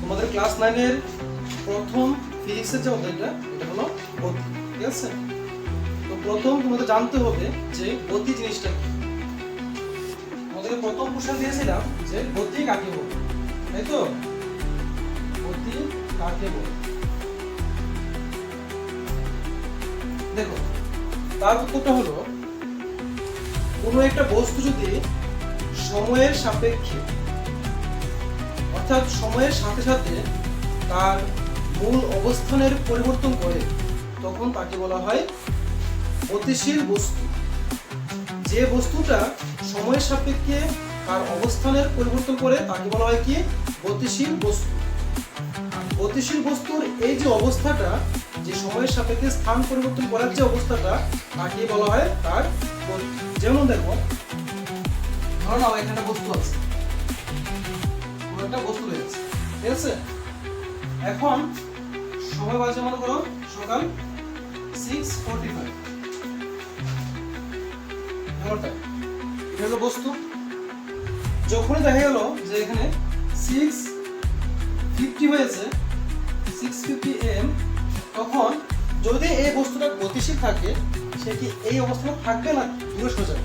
তোমাদের ক্লাস নাইনের প্রথম ফিজিক্সের যে অধ্যায়টা, এটা হলো গতি ঠিক আছে? তো প্রথম তোমাদের জানতে হবে যে গতি জিনিসটা কি। তোমাদেরকে প্রথম প্রশ্ন দিয়েছিলাম যে গতি কাকে বলে, তাই তো? গতি কাকে বলে? দেখো, তার উত্তরটা হলো, কোনো একটা বস্তু যদি সময়ের সাপেক্ষে অর্থাৎ সময়ের সাথে সাথে তার মূল অবস্থানের পরিবর্তন করে তখন তাকে বলা হয় গতিশীল বস্তু। যে বস্তুটা সময়ের সাপেক্ষে তার অবস্থানের পরিবর্তন করে তাকে বলা হয় কি? গতিশীল বস্তু। গতিশীল বস্তুর এই যে অবস্থাটা, যে সময়ের সাপেক্ষে স্থান পরিবর্তন করার যে অবস্থাটা, তাকে বলা হয় তার যেমন দেখো, ধরো এখানে বস্তু আছে। কোনো একটা বস্তু রয়েছে ঠিক আছে? এখন সময় বাজে মনে করো সকাল সিক্স ফোরটি ফাইভ এটা বস্তু। যখনই দেখা গেল যে এখানে সিক্স ফিফটি হয়েছে সিক্স ফিফটি এম তখন যদি এই বস্তুটা গতিশীল থাকে, সে কি এই অবস্থানে থাকবে না? দূরে সরে যাবে।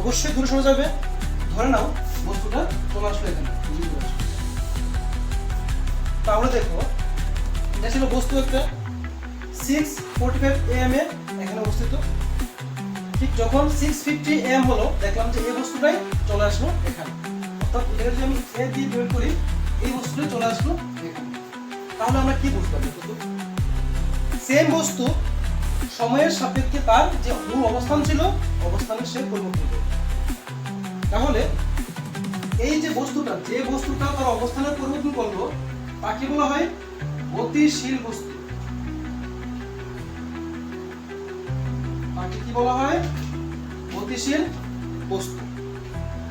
অবশ্যই দূরে সরে যাবে। ধরে নাও বস্তুটা চলে আসলো এখানে। তাহলে দেখো এটা ছিল বস্তু একটা সিক্স ফোর্টি ফাইভ এম এ এখানে অবস্থিত। ঠিক যখন সিক্স ফিফটি এম হলো, দেখলাম যে এই বস্তুটাই চলে আসলো এখানে। অর্থাৎ এটা যদি আমি এ দিয়ে বের করি, এই বস্তুটাই চলে আসলো এখানে। তাহলে আমরা কি বুঝলাম কিন্তু সেম বস্তু সময়ের সাপেক্ষে তার যে মূল অবস্থান ছিল, অবস্থানের সে পরিবর্তন তাহলে এই যে বস্তুটা যে বস্তুটা তার অবস্থানের পরিবর্তন করল তাকে বলা হয় গতিশীল বস্তু। তাকে কি বলা হয়? গতিশীল বস্তু।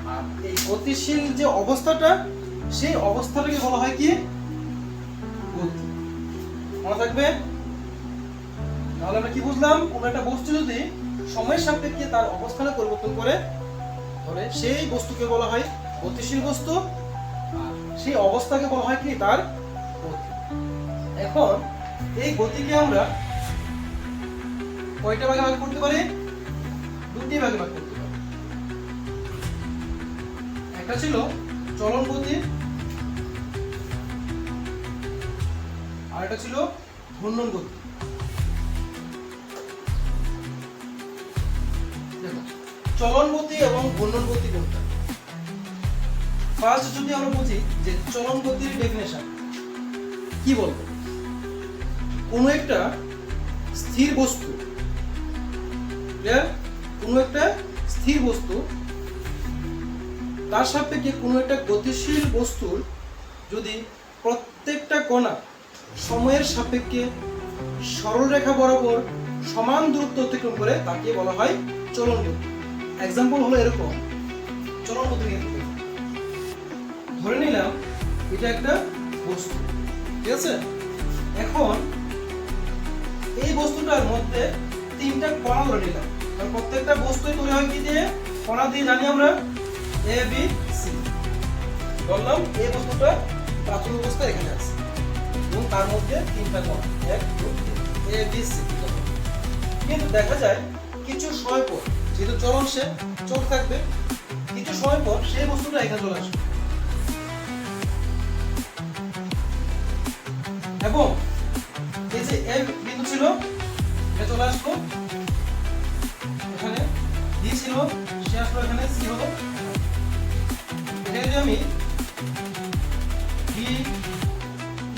আর এই গতিশীল যে অবস্থাটা, সেই অবস্থাটাকে বলা হয় কি? গতি। মনে থাকবে? তাহলে আমরা কি বুঝলাম? কোনো একটা বস্তু যদি সময়ের সাপেক্ষে তার অবস্থানে পরিবর্তন করে, তাহলে সেই বস্তুকে বলা হয় গতিশীল বস্তু? সেই অবস্থাকে বলা হয় কি? তার গতি। এখন এই গতিকে আমরা কয়টা ভাগে ভাগ করতে পারি? দুটি ভাগে ভাগ করতে পারি। একটা ছিল চলন গতি, আর একটা ছিল ঘূর্ণন গতি। চলন গতি এবং ঘূর্ণন গতি কোনটা? ফার্স্ট যদি আমরা বুঝি যে চলন গতির ডেফিনেশন কি বলব কোনো একটা স্থির বস্তু clear? কোনো একটা স্থির বস্তু, তার সাপেক্ষে কোনো একটা গতিশীল বস্তুর যদি প্রত্যেকটা কণা সময়ের সাপেক্ষে সরল রেখা বরাবর সমান দূরত্ব অতিক্রম করে, তাকে বলা হয় চলন গতি এক্সাম্পল হলো এরকম চলন গতি। ধরে নিলাম, এটা একটা বস্তু, ঠিক আছে? এখন এই বস্তুটার মধ্যে তিনটা কণা ধরে নিলাম। কারণ প্রত্যেকটা বস্তুই তৈরি হয় কি দিয়ে? কণা দিয়ে জানি আমরা এ বি সি বললাম এই বস্তুটা প্রাথমিক অবস্থা এখানে আছে। এবং তার মধ্যে তিনটা কণা, এক এ বি সি কিন্তু দেখা যায় কিছু সময় পর, যেহেতু চলন সে, চোখ থাকবে, কিছু সময় পর সেই বস্তুটা এখানে চলে আসবে। এবং এই যে এ বিন্দু ছিল, এটা চলে আসলো। এখানে ডি ছিল, সে আসলো এখানে সি হলো। এটা যদি আমি ডি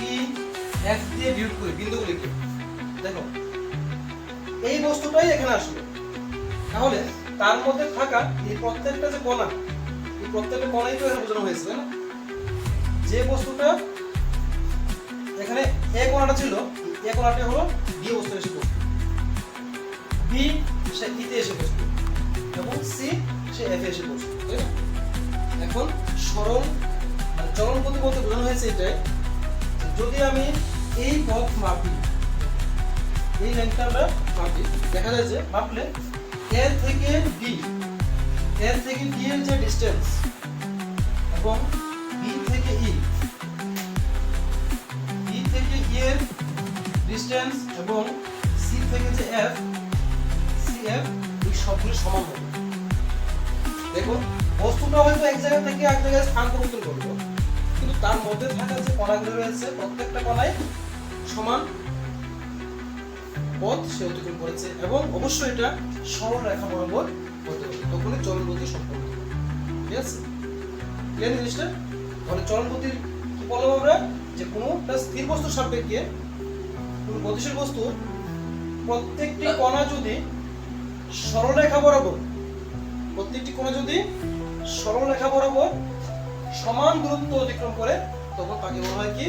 ই এফ দিয়ে বিয়োগ করি বিন্দুগুলিকে দেখো, এই বস্তুটাই এখানে আসলো। তাহলে তার মধ্যে থাকা এই প্রত্যেকটা যে কণা, এই প্রত্যেকটা কণাই তো এখানে বোঝানো হয়েছে না? যে বস্তুটা এখানে এ কোণাটা ছিল, এ কোণাটা হলো বি অবস্থায় এসে বসবে বি সে ইতে এসে বসবে এবং সি সে এফ এসে না? এখন সরল মানে গতি বলতে বোঝানো হয়েছে এটাই যদি আমি এই পথ মাপি, এই লাইনটা আমরা মাপি, দেখা যায় যে মাপলে এ থেকে বি এর থেকে বি এর যে ডিসটেন্স এবং বি থেকে ই ডিসটেন্স এবং সি থেকে যে এফ সি এফ এই সবগুলি সমান হবে। দেখুন, বস্তুটা হয়তো এক জায়গা থেকে এক জায়গায় স্থান পরিবর্তন করল, কিন্তু তার মধ্যে থাকা যে কণাগুলো রয়েছে, প্রত্যেকটা কণায় সমান পথ সে অতিক্রম করেছে এবং অবশ্যই এটা সরল রেখা বরাবর হতে হবে। তখনই চলন গতি সম্পন্ন ঠিক আছে? ক্লিয়ার জিনিসটা? তাহলে চলন গতির কি বললাম আমরা? যে কোনো একটা স্থির বস্তুর সাপেক্ষে কোনো গতিশীল বস্তুর প্রত্যেকটি কণা যদি সরলরেখা বরাবর, প্রত্যেকটি কণা যদি সরলরেখা বরাবর সমান দূরত্ব অতিক্রম করে, তখন তাকে বলা হয় কি?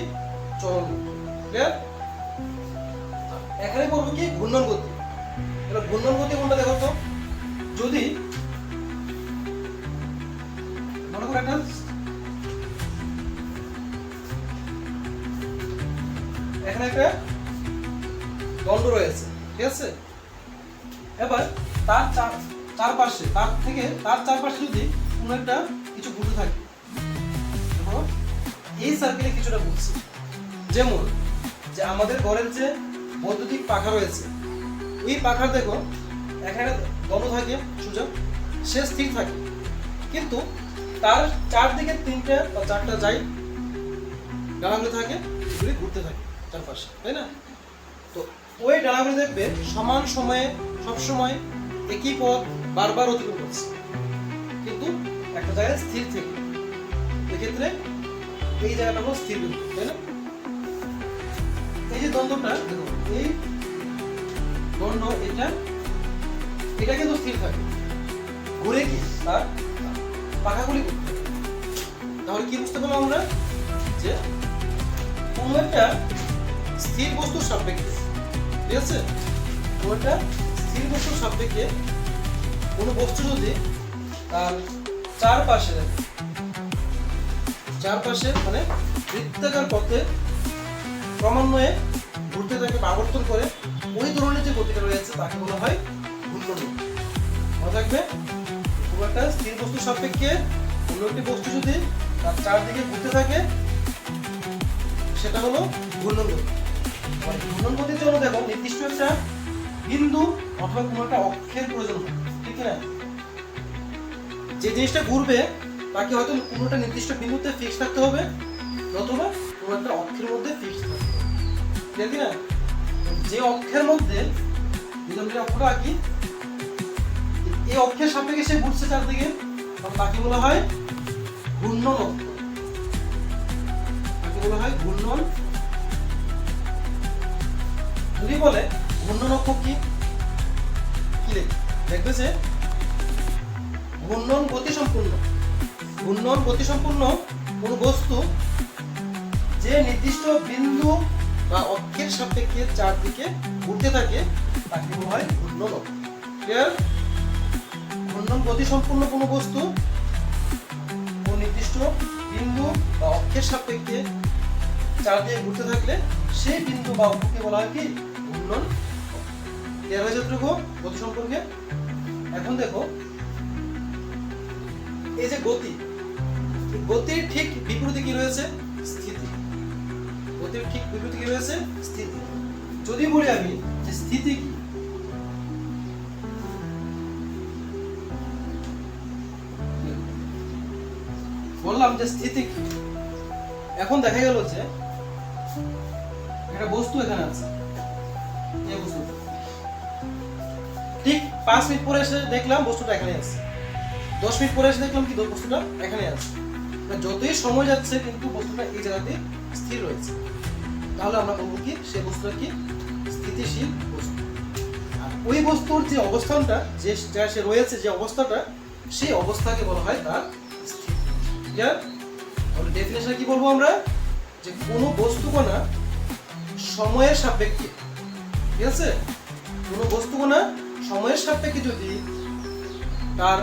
চলন ক্লিয়ার এখানে করব কি? ঘূর্ণন গতি। এবার ঘূর্ণন গতি কোনটা দেখো তো যদি মনে করো একটা এখানে একটা দণ্ড রয়েছে, ঠিক আছে? এবার তার চার চারপাশে, তার থেকে, তার চারপাশে যদি কোনো একটা কিছু ঘুরতে থাকে এই সার্কেলে কিছুটা ঘুরছে। যেমন, যে আমাদের ঘরের যে বৈদ্যুতিক পাখা রয়েছে ওই পাখার দেখো, এখানে দণ্ড থাকে সুযোগ সে স্থির থাকে। কিন্তু তার চারদিকে তিনটা বা চারটা যাই ডানাগুলো থাকে ঘুরতে থাকে। চারপাশে তাই না? তো ওই ডানাগুলো দেখবে সমান সময়ে, সব সময় একই পথ বারবার অতিক্রম করছে। কিন্তু একটা জায়গায় স্থির থেকে, এক্ষেত্রে এই জায়গাটা হলো স্থির বিন্দু, তাই না? এই যে দ্বন্দ্বটা, দেখো, এই দ্বন্দ্ব এটা এটা কিন্তু স্থির থাকে। ঘুরে কি তার পাখাগুলি তাহলে কি বুঝতে পারলাম আমরা? যে কোনো একটা স্থির বস্তুর সাপেক্ষে। ঠিক আছে? কোনো একটা স্থির বস্তুর সাপেক্ষে কোনো বস্তু যদি তার চারপাশে চারপাশে মানে বৃত্তাকার পথে ক্রমান্বয়ে ঘুরতে থাকে আবর্তন করে, ওই ধরনের যে গতিটা রয়েছে তাকে বলা হয় ঘূর্ণন মনে থাকবে? কোনো একটা স্থির বস্তুর সাপেক্ষে অন্য একটি বস্তু যদি তার চারদিকে ঘুরতে থাকে, সেটা হলো ঘূর্ণন অথবা কোনো একটা অক্ষের প্রয়োজন ঠিক না যে জিনিসটা ঘুরবে, তাকে হয়তো কোনো একটা নির্দিষ্ট বিন্দুতে ফিক্স থাকতে হবে অথবা কোনো একটা অক্ষের মধ্যে ফিক্স থাকতে হবে, ঠিক না যে অক্ষের মধ্যে যদি আমরা অক্ষটা আঁকি, এই অক্ষের সাপেক্ষে সে ঘুরছে চারদিকে তখন তাকে বলা হয় ঘূর্ণন অক্ষ। তাকে বলা হয় ঘূর্ণন যদি বলে ঘূর্ণন অক্ষ কি? কি দেখবে যে ঘূর্ণন গতি সম্পূর্ণ ঘূর্ণন গতি সম্পূর্ণ কোনো বস্তু যে নির্দিষ্ট বিন্দু বা অক্ষের সাপেক্ষে চারদিকে ঘুরতে থাকে, তাকে বলা হয় ঘূর্ণন অক্ষ। ক্লিয়ার ঘূর্ণন গতি সম্পূর্ণ কোনো বস্তু কোনো নির্দিষ্ট বিন্দু বা অক্ষের সাপেক্ষে চারদিকে ঘুরতে থাকলে সেই বিন্দু বা অক্ষকে বলা হয় কি? ঘূর্ণন ক্লিয়ার হয়ে গতি সম্পর্কে। এখন দেখো, এই যে গতি গতির ঠিক বিপরীতে কি রয়েছে? স্থিতি। গতির ঠিক বিপরীতে কি রয়েছে? স্থিতি। যদি বলি আমি যে স্থিতি কি? বললাম যে স্থিতি এখন দেখা গেল যে একটা বস্তু এখানে আছে। এই বস্তুটা ঠিক পাঁচ মিনিট পরে এসে দেখলাম বস্তুটা এখানে আছে। দশ মিনিট পরে এসে দেখলাম কি বস্তুটা এখানে আছে। মানে যতই সময় যাচ্ছে, কিন্তু বস্তুটা এই জায়গাতে স্থির রয়েছে। তাহলে আমরা বলব কি, সে বস্তুটা কি? স্থিতিশীল বস্তু। আর ওই বস্তুর যে অবস্থানটা, যে যা সে রয়েছে, যে অবস্থাটা, সেই অবস্থাকে বলা হয় তার স্থিতি। ডেফিনেশন কি বলব আমরা? যে কোনো বস্তু কণা সময়ের সাপেক্ষে, ঠিক আছে? কোনো বস্তু কণা সময়ের সাপেক্ষে যদি তার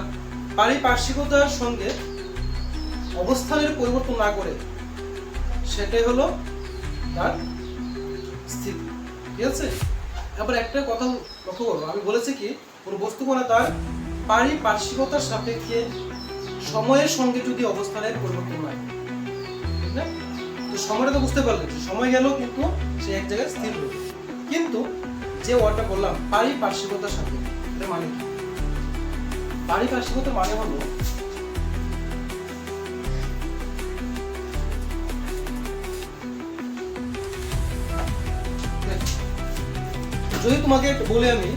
পারিপার্শ্বিকতার সঙ্গে অবস্থানের পরিবর্তন না করে, সেটাই হলো তার স্থিতি, ঠিক আছে? এবার একটা কথা লক্ষ্য করো, আমি বলেছি কি, কোনো বস্তু কণা তার পারিপার্শ্বিকতার সাপেক্ষে সময়ের সঙ্গে যদি অবস্থানের পরিবর্তন হয়, ঠিক না? সময়টা তো বুঝতে পারলে, সময় গেল কিন্তু সে এক জায়গায় স্থির রয়েছে কিন্তু যে ওয়ার্ডটা বললাম পারিপার্শ্বিকতার সাথে এটা মানে কি? পারিপার্শ্বিকতার মানে হলো যদি তোমাকে বলি আমি,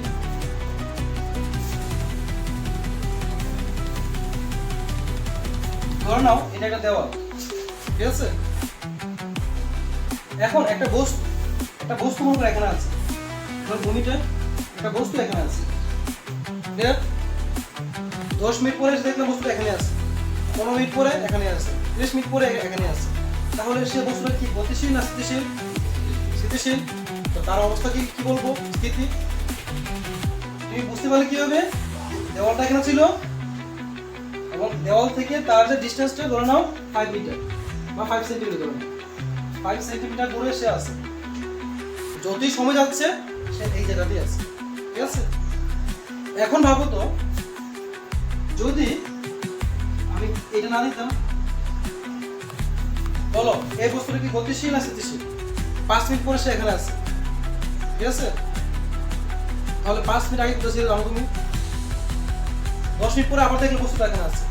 ধরে নাও, এটা একটা দেওয়াল, ঠিক আছে? এখন একটা বস্তু একটা বস্তু মনে করো এখানে আছে। ধর ভূমিটা একটা বস্তু এখানে আছে। দশ মিনিট পরে এসে দেখলাম বস্তুটা এখানে আছে। পনেরো মিনিট পরে এখানে আছে। তিরিশ মিনিট পরে এখানে আছে। তাহলে সে বস্তুটা কি গতিশীল না স্থিতিশীল? স্থিতিশীল। তো তার অবস্থা কি কি বলব? স্থিতি। তুমি বুঝতে পারলে কি হবে? দেওয়ালটা এখানে ছিল। এবং দেওয়াল থেকে তার যে ডিস্টেন্সটা ধরে নাও ফাইভ মিটার বা ফাইভ সেন্টিমিটার ধরে নাও। ফাইভ সেন্টিমিটার দূরে সে আছে। যতই সময় যাচ্ছে, সে এই জায়গাতেই আছে। ঠিক আছে? এখন ভাবো তো, যদি আমি এটা না দিতাম, বলো, এই বস্তুটা কি গতিশীল না স্থিতিশীল? পাঁচ মিনিট পরে সে এখানে আছে। ঠিক আছে? তাহলে পাঁচ মিনিট আগে কোথায় ছিল তুমি। দশ মিনিট পরে আবার দেখলে বস্তুটা এখানে আছে।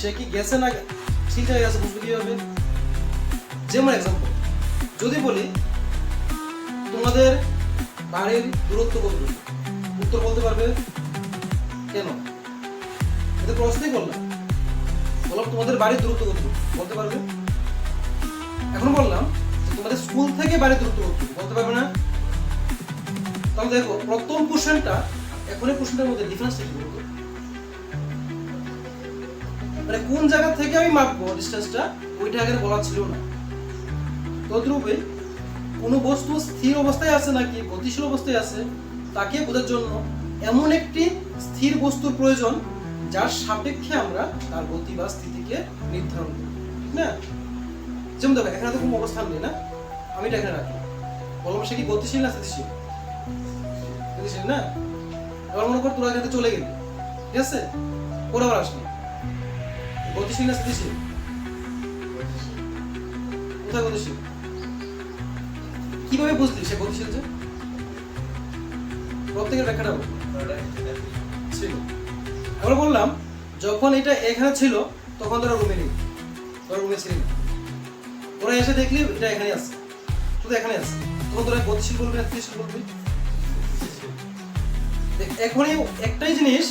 সে কি গেছে না ঠিক জায়গায় গেছে, বুঝবে কীভাবে? যেমন এক্সাম্পল যদি বলি, তোমাদের বাড়ির দূরত্ব কত উত্তর বলতে পারবে, কেন? এটা প্রশ্নই করলাম। বললাম তোমাদের বাড়ির দূরত্ব কত বলতে পারবে? এখন বললাম তোমাদের স্কুল থেকে বাড়ির দূরত্ব কত বলতে পারবে না? তাহলে দেখো, প্রথম কোশ্চেনটা এখনের কোশ্চেনটার মধ্যে ডিফারেন্সটা কি বলতো। মানে কোন জায়গা থেকে আমি মাপবো? ডিস্টেন্সটা ওইটা আগে বলা ছিল না। তদ্রূপে কোনো বস্তু স্থির অবস্থায় আছে নাকি গতিশীল অবস্থায় আছে, তাকে বোঝার জন্য এমন একটি স্থির বস্তুর প্রয়োজন যার সাপেক্ষে আমরা তার গতি বা স্থিতিকে নির্ধারণ করি। ঠিক না? যেমন দেখো, এখানে তো কোনো অবস্থান নেই, না? আমি এটা এখানে রাখি। বললাম, সে কি গতিশীল না স্থিতিশীল? স্থিতিশীল না? এবার মনে কর তোরা এখানে চলে গেলি। ঠিক আছে? পরে আবার আসলি গতিশীল না স্থিতিশীল? কোথায় গতিশীল? কীভাবে বুঝলি? সে গতিশীল যে প্রত্যেকের ব্যাখ্যাটা। ছিল। আমরা বললাম, যখন এটা এখানে ছিল, তখন তোরা রুমে নেই। তোরা রুমে ছিলি। তোরা এসে দেখলি এটা এখানে আছে। শুধু এখানে আছে। তখন তোরা গতিশীল বলবি না স্থিতিশীল বলবি? এখনই একটাই জিনিস,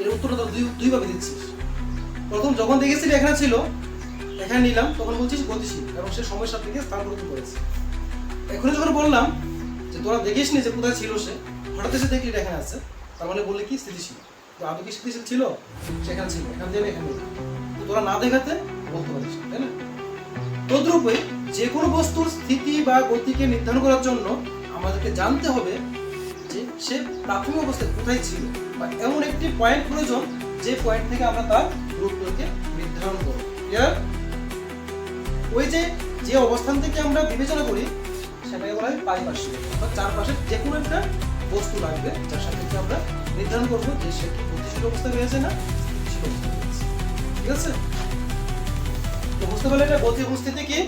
এর উত্তরটা তোরা দুই দুইভাবে দিচ্ছিস। প্রথম যখন দেখেছিলি এখানে ছিল, এখানে নিলাম, তখন বলছিস গতিশীল, এবং সে সময়ের সাথে স্থান পরিবর্তন করেছে। এখন যখন বললাম যে তোরা দেখিস নি যে কোথায় ছিল সে। হঠাৎ এসে দেখলি এখানে আছে। তার মানে বললে কি, স্থিতিশীল। তো আদৌ কি স্থিতিশীল ছিল? সেখানে ছিল, এখান থেকে এখানে তো তোরা না দেখাতে বলতে পারিস তাই না? তদ্রূপে যে কোনো বস্তুর স্থিতি বা গতিকে নির্ধারণ করার জন্য আমাদেরকে জানতে হবে যে সে প্রাথমিক অবস্থায় কোথায় ছিল বা এমন একটি পয়েন্ট প্রয়োজন যে পয়েন্ট থেকে আমরা তার দূরত্বকে নির্ধারণ করব। ওই যে যে অবস্থান থেকে আমরা বিবেচনা করি সেটাকে বলা হয় পারিপার্শ্বিক বা চারপাশে যে কোনো একটা বস্তু লাগবে যার সাপেক্ষে আমরা নির্ধারণ করব যে সে কি গতিশীল অবস্থায় রয়েছে না ঠিক আছে? তো বুঝতে পারলে এটা গতি উপস্থিতি কি?